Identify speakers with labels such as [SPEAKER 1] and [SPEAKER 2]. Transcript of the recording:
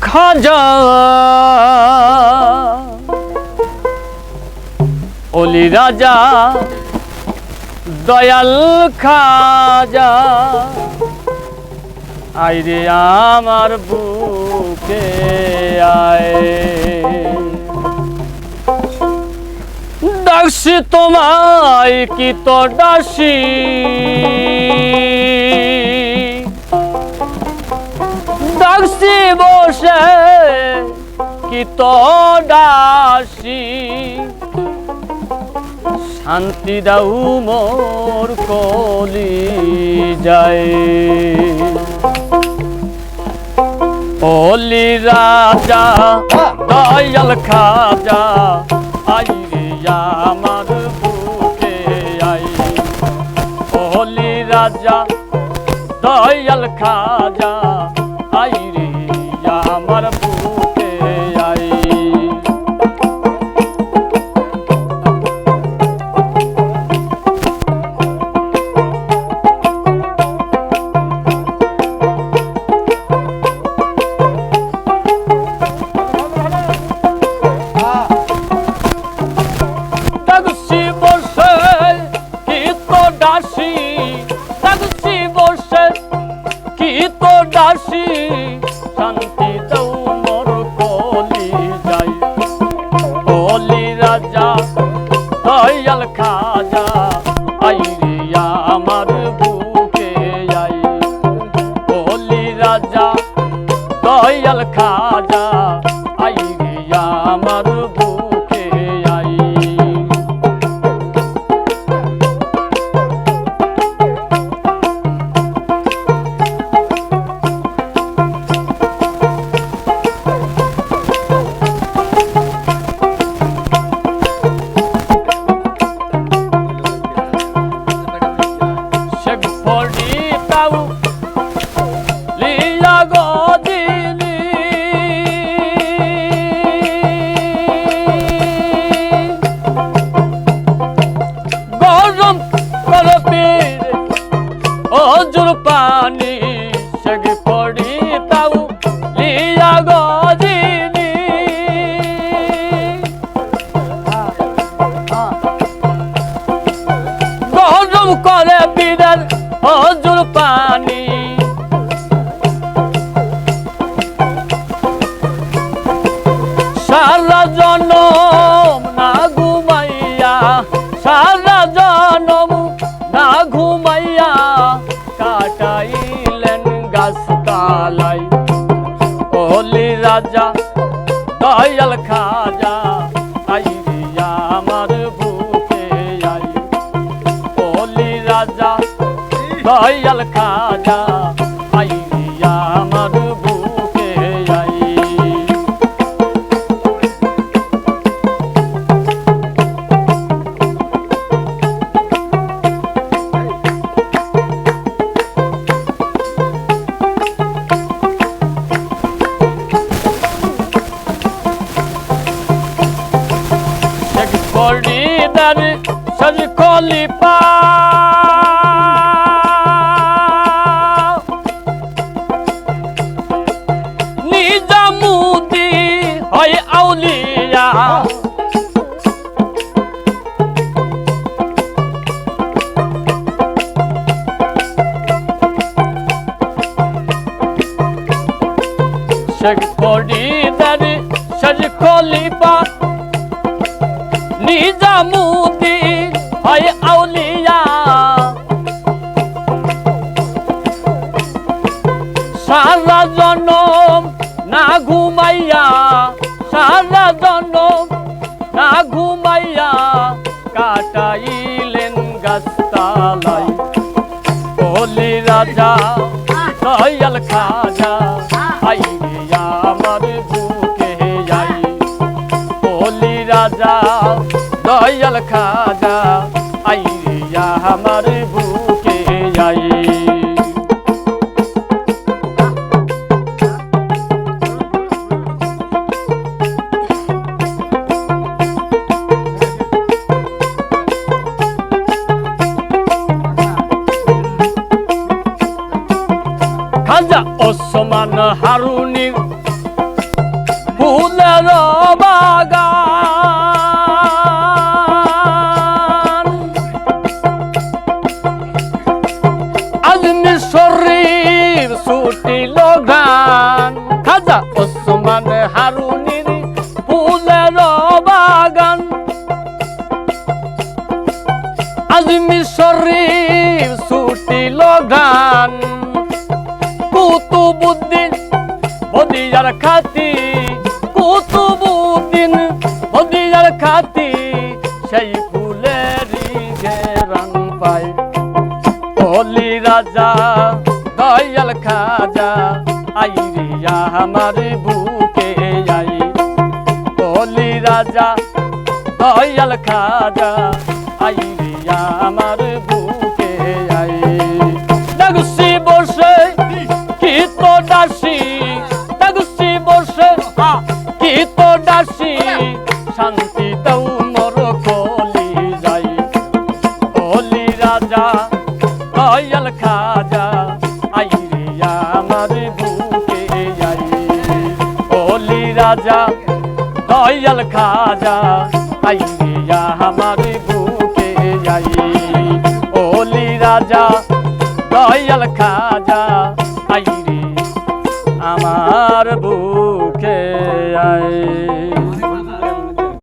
[SPEAKER 1] খাজা। অলি রাজা দয়াল খাজা। আইরে আমার বুকে আয়। ডাকছি তোমায় কি তো ডাসি ডাকছি বসে, কি তো শান্তি দাও মোর কলি যায় অলি রাজা, দয়াল খাজা, আই আমার বুকে আই। অলি রাজা, দয়াল খাজা ডাসি ডাকছি বসে কি তো ডাসি শান্তি দাও মোর কলি যাই। কলি রাজা, দয়াল খাজা, আই অজুর পানি শেখ পড়ি তাও লিয়া গজিনি। গরম করে পীরের হজুর পানি। রাজা দয়াল খাজা আইরিয়া আমার বুকে আই বলি রাজা দয়াল খাজা সজ খলিফা নিজামুদি হয় আউলিয়া। শেখ ফরিদার সজ খলিফা নিজামুদি হয় আউলিয়া। সারা জনম না ঘুমাইয়া, সারা জনম না ঘুমাইয়া কাটাইলেন গাছতালাই বলি রাজা, দয়াল খাজা আই আমার বুকে যাই বলি রাজা, দয়াল খাজা খাজা ওসমান হারুনির ফুলের বাগান। আজমি শরীর ছুটিল গান খাজা ওসমান হারুনির ফুলের বাগান। আজমি শরীর ছুটিল গান কুতুবুদ্দিন বদিয়ার খাতি কুতুবুদ্দিন বদিয়ার খাতি, সেই ফুলেরই ঘেরান পায়। অলি রাজা, দয়াল খাজা আইরিয়া আমার বুকে আই। অলি রাজা, দয়াল খাজা আইরিয়া আমার শান্তি দাও মোর কলি যাই। অলি রাজা, দয়াল খাজা আইরিয়া আমার বুকে আই অলি রাজা, দয়াল খাজা আইরিয়া আমার বুকে আই অলি রাজা, দয়াল খাজা